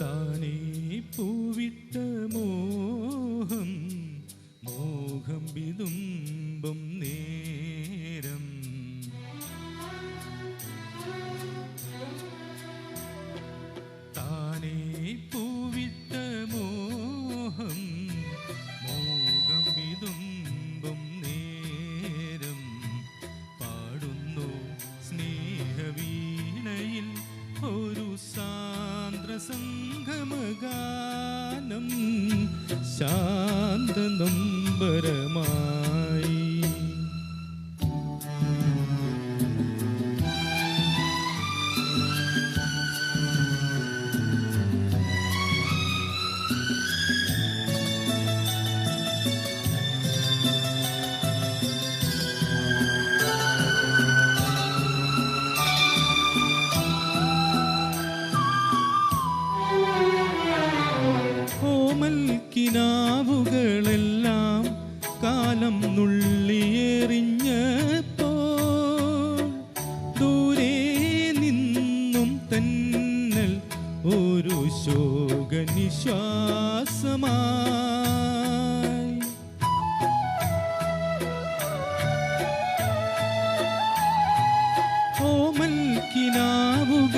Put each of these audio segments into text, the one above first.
താനേ പൂവിട്ട മോഹം മോഹം വിതുമ്പും നേരം. താനേ പൂവിട്ട മോഹം മോഹം വിതുമ്പും നേരം. പാടുന്നു സ്നേഹവീണയിൽ ഒരു സംഗമഗാനം ശാന്ത ശോകനിശ്വാസമായി കോമൽ കിനാവുകളെല്ലാം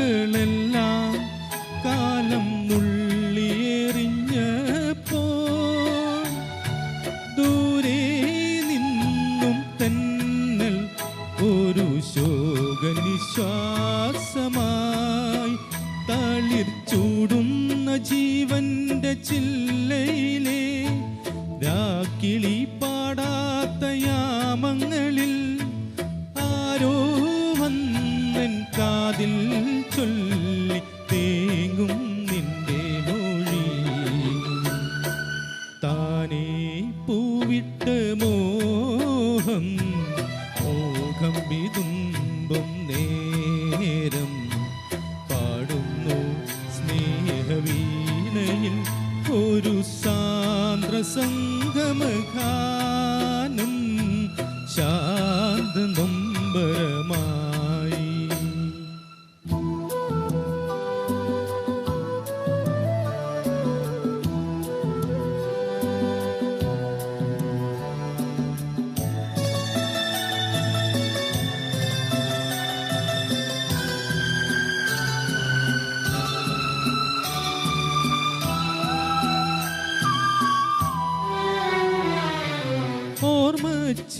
കാലം നുള്ളിയെറിഞ്ഞപ്പോ ദൂരെ നിന്നും തന്നൽ ഒരു ശോകനിശ്വാസമായി. ജീവന്റെ ചില്ലയിലെ രാക്കിളി പാടാത്ത യാമങ്ങളിൽ ആരോ വന്നൻ കാതിൽ ചൊല്ലി തേങ്ങും നിന്റെ മൊഴി. താനേ പൂവിട്ട് മോഹം സാന്ദ്ര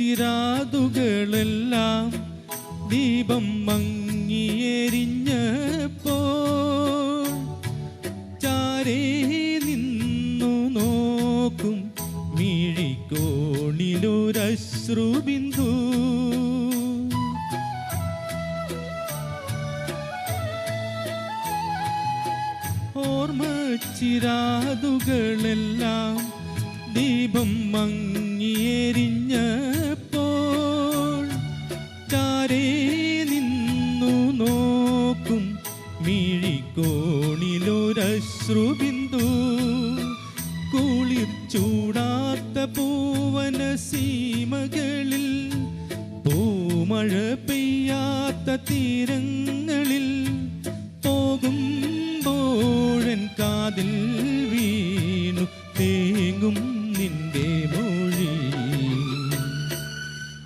ഓർമ്മച്ചിരാതുകളെല്ലാം ദീപം മങ്ങിയെരിഞ്ഞപ്പോ ചാരേ നിന്നു നോക്കും മിഴിക്കോണിലൊരശ്രുബിന്ദു ഓർമ്മച്ചിരാതുകളെല്ലാം ദീപം മങ്ങിയെരിഞ്ഞപ്പോൾ മിഴിക്കോണിലൊരശ്രുബിന്ദു കുളിർ പൂവന സീമകളിൽ പൂമഴ പെയ്യാത്ത തീരങ്ങളിൽ പോകുമ്പോഴൻ കാതിൽ വീണു തേങ്ങും നിന്റെ മൊഴി.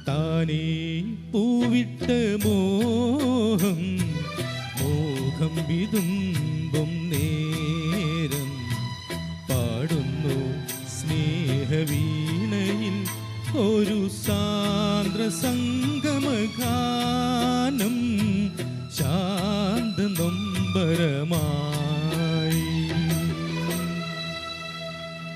താനേ പൂവിട്ട മോഹം മോഹം വിതുമ്പും നേരം പാടുന്നു സ്നേഹവീണയിൽ ഒരു സാന്ദ്ര